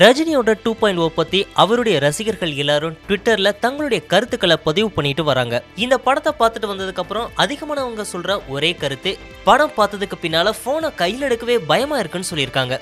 ரஜினியோட two point ஓ பத்தி அவருடைய ரசிகர்கள் எல்லாரும் ட்விட்டர்ல தங்களுடைய கருத்துக்களை பதிவு பண்ணிட்டு வராங்க. இந்த படத்தை பார்த்துட்டு வந்ததுக்கு அப்புறம் அதிகமானவங்க சொல்ற ஒரே கருத்து படம் பார்த்ததுக்கு பின்னால போனை கையில் எடுக்கவே பயமா இருக்குன்னு சொல்லியிருக்காங்க.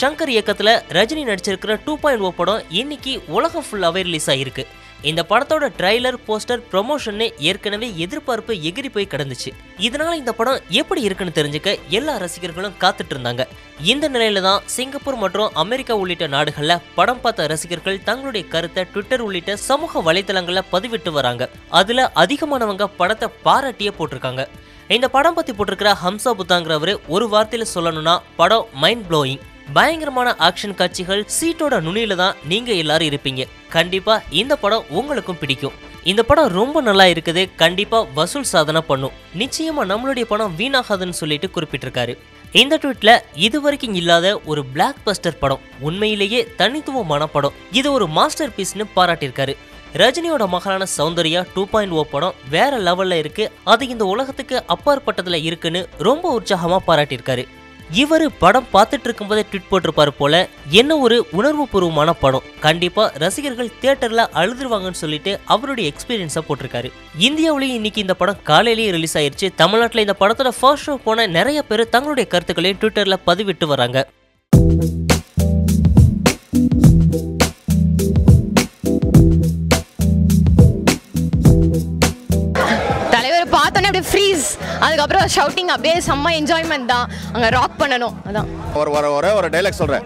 ஷங்கர் இயக்கத்துல ரஜினி நடிச்சிருக்கிற டூ பாயிண்ட் ஓ படம் இன்னைக்கு உலகம் ஃபுல்லாவே ரிலீஸ் ஆயிருக்கு. இந்த படத்தோட ட்ரைலர் போஸ்டர் ப்ரொமோஷன் ஏற்கனவே எதிர்பார்ப்பு எகிரி போய் கிடந்துச்சு. இதனால இந்த படம் எப்படி இருக்குன்னு தெரிஞ்சுக்க எல்லா ரசிகர்களும் காத்துட்டு இருந்தாங்க. இந்த நிலையில தான் சிங்கப்பூர் மற்றும் அமெரிக்கா உள்ளிட்ட நாடுகள்ல படம் பார்த்த ரசிகர்கள் தங்களுடைய கருத்தை ட்விட்டர் உள்ளிட்ட சமூக வலைத்தளங்கள்ல பதிவிட்டு வராங்க. அதுல அதிகமானவங்க படத்தை பாராட்டியே போட்டிருக்காங்க. இந்த படம் பத்தி போட்டிருக்கிற ஹம்சா புத்தாங்கிறவரு ஒரு வார்த்தையில சொல்லணும்னா படம் மைண்ட் ப்ளோயிங் பயங்கரமான ஆக்ஷன் காட்சிகள் சீட்டோட நுனியில தான் நீங்க எல்லாரும் இருப்பீங்க. கண்டிப்பா இந்த படம் உங்களுக்கும் பிடிக்கும். இந்த படம் ரொம்ப நல்லா இருக்குது கண்டிப்பா வசூல் சாதனை பண்ணும். நிச்சயமா நம்மளுடைய படம் வீணாகாதுன்னு சொல்லிட்டு குறிப்பிட்டிருக்காரு. இந்த ட்வீட்ல இதுவரைக்கும் இல்லாத ஒரு பிளாக் பஸ்டர் படம் உண்மையிலேயே தனித்துவமான படம். இது ஒரு மாஸ்டர் பீஸ்னு பாராட்டியிருக்காரு. ரஜினியோட மகளான சௌந்தர்யா டூ பாயிண்ட் ஓ படம் வேற லெவல்ல இருக்கு. அது இந்த உலகத்துக்கு அப்பாற்பட்டதுல இருக்குன்னு ரொம்ப உற்சாகமா பாராட்டியிருக்காரு. இவர் படம் பார்த்துட்டு இருக்கும்போதே ட்வீட் போட்டிருப்பாரு போல என்ன ஒரு உணர்வுபூர்வமான படம். கண்டிப்பா ரசிகர்கள் தியேட்டர்ல அழுதுருவாங்கன்னு சொல்லிட்டு அவருடைய எக்ஸ்பீரியன்ஸை போட்டிருக்காரு. இந்தியாவிலேயும் இன்னைக்கு இந்த படம் காலையிலேயே ரிலீஸ் ஆயிருச்சு. தமிழ்நாட்டில் இந்த படத்தோட ஃபர்ஸ்ட் ஷோ போன நிறைய பேர் தங்களுடைய கருத்துக்களையும் ட்விட்டர்ல பதிவிட்டு வராங்க. அப்படியே ஃப்ரீஸ் அதுக்கப்புறம் ஷவுட்டிங் அப்படியே செம்ம என்ஜாய்மெண்ட் தான். அங்கே ராக் பண்ணணும். அதான். ஒரு ஒரு ஒரே ஒரு டைலாக் சொல்றேன்.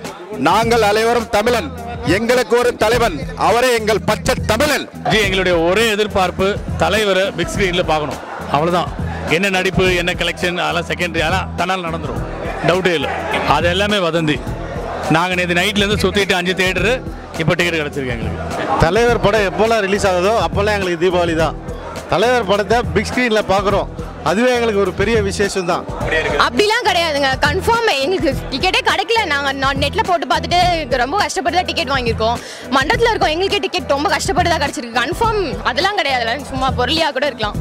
நாங்கள் அனைவரும் தமிழன். எங்களுக்கு ஒரு தலைவன். அவரே எங்கள் பச்சை தமிழன். இது எங்களுடைய ஒரே எதிர்பார்ப்பு. தலைவரை பிக் ஸ்க்ரீனில் பார்க்கணும். அவ்வளோதான் என்ன நடிப்பு என்ன கலெக்ஷன் அதெல்லாம் செகண்டரி அதெல்லாம் தன்னால் நடந்துரும். டவுட்டே இல்லை. அது எல்லாமே வதந்தி. நாங்கள் நேற்று நைட்லேருந்து சுற்றிட்டு அஞ்சு தேட்டரு இப்போ டிக்கெட் கிடச்சிருக்கு எங்களுக்கு. தலைவர் படம் எப்போல்லாம் ரிலீஸ் ஆகுதோ அப்போல்லாம் எங்களுக்கு தீபாவளி தான். தலைவர் படத்தை பிக் ஸ்க்ரீனில் பார்க்குறோம். அதுவே எங்களுக்கு ஒரு பெரிய விசேஷம் தான். அப்படிலாம் கிடையாதுங்க. கன்ஃபார்ம் எங்களுக்கு டிக்கெட்டே கிடைக்கல. நாங்கள் நான் நெட்டில் போட்டு பார்த்துட்டு ரொம்ப கஷ்டப்பட்டு தான் டிக்கெட் வாங்கியிருக்கோம். மண்டபத்தில் இருக்கோம் எங்களுக்கே டிக்கெட் ரொம்ப கஷ்டப்பட்டு தான் கிடச்சிருக்கு. கன்ஃபார்ம் அதெல்லாம் கிடையாதுல சும்மா பொருளியாக கூட இருக்கலாம்.